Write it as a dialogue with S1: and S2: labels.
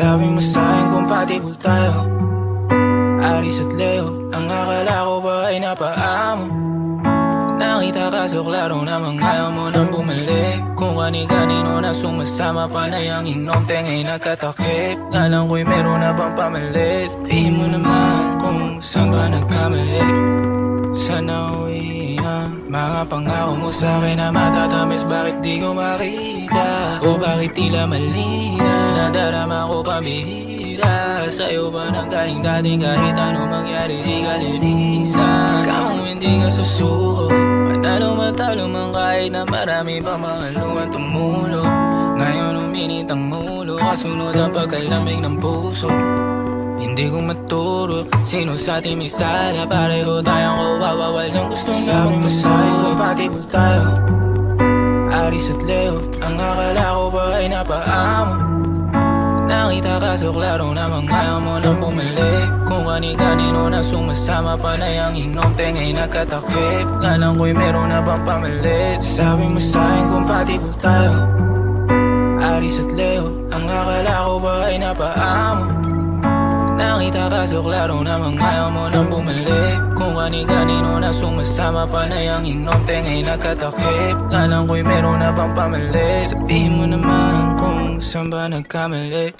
S1: Sabi mo sa'kin compatible tayo. Aris at Leo Ang akala ko ba ay napaamo? Nakita ka so klaro namang ayaw mo nang bumalik. Kung kani-kanino na sumasama pa na yung inom Tengay nagkatakip Nga lang ko'y meron na bang pamalit? Di mo naman kung saan ka nagkamali. ang mga pangako mo sa akin na matatamis Bakit di ko makita? O bakit tila mali na nadarama ko pamihira Sa'yo ba nanggaling dati kahit ano mangyari di ka linisan Kamo hindi ka susuko. Manalo matalo man kahit na marami pa mga luwan tumulo? Ngayon uminit ang mulo Kasunod ang pagkalamig ng puso. Hindi ko maturo Sino sa atin may sala. Pareho tayong kawawa Walang gustong Sabi mo sa'yo. Compatible tayo Aris at Leo. Ang akala ko ba ay napaamo? Nakita ka so klaro namang ayaw mo nang bumalik Kung kani-kanino na sumasama pa na yung inom Tengay nagkatakip Nga lang ko'y meron na bang pamalit Sabi mo sa'kin compatible tayo Aris at Leo. Ang akala ko ba ay napaamo Nakita ka so klaro namang ayaw mo nang bumalik Kung kani-kanino na sumasama pa na yung inom Tengay nagkatakip Nga lang ko'y meron na bang pamalit Sabihin mo naman kung saan ba nagkamali